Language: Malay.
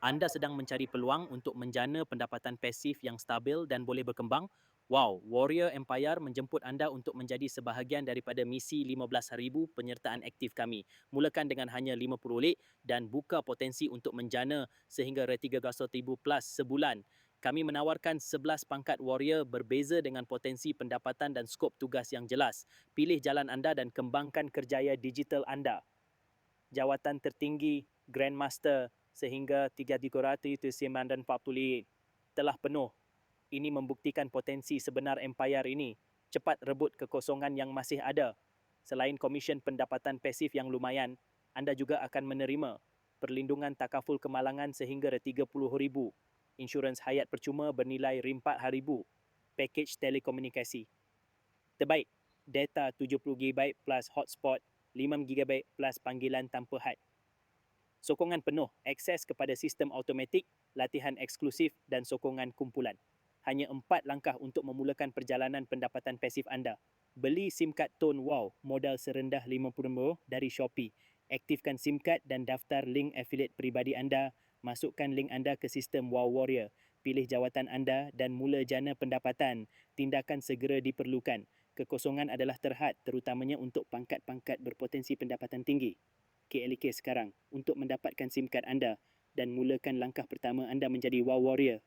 anda sedang mencari peluang untuk menjana pendapatan pasif yang stabil dan boleh berkembang, wow, Warrior Empire menjemput anda untuk menjadi sebahagian daripada misi 15,000 penyertaan aktif kami. Mulakan dengan hanya 50 lek dan buka potensi untuk menjana sehingga RM3,000 plus sebulan. Kami menawarkan 11 pangkat warrior berbeza dengan potensi pendapatan dan skop tugas yang jelas. Pilih jalan anda dan kembangkan kerjaya digital anda. Jawatan tertinggi Grandmaster sehingga 3,340 telah penuh. Ini membuktikan potensi sebenar Empire ini. Cepat rebut kekosongan yang masih ada. Selain komisen pendapatan pasif yang lumayan, anda juga akan menerima perlindungan takaful kemalangan sehingga RM30,000, insurans hayat percuma bernilai RM4,000, pakej telekomunikasi. Terbaik, data 70GB plus hotspot, 5GB plus panggilan tanpa had sokongan penuh, akses kepada sistem automatik, latihan eksklusif dan sokongan kumpulan. Hanya empat langkah untuk memulakan perjalanan pendapatan pasif anda. Beli SIM card Tone Wow modal serendah RM50 dari Shopee. Aktifkan SIM card dan daftar link affiliate peribadi anda. Masukkan link anda ke sistem Wow Warrior. Pilih jawatan anda dan mula jana pendapatan. Tindakan segera diperlukan. Kekosongan adalah terhad terutamanya untuk pangkat-pangkat berpotensi pendapatan tinggi. KLK sekarang untuk mendapatkan SIM card anda dan mulakan langkah pertama anda menjadi Wow Warrior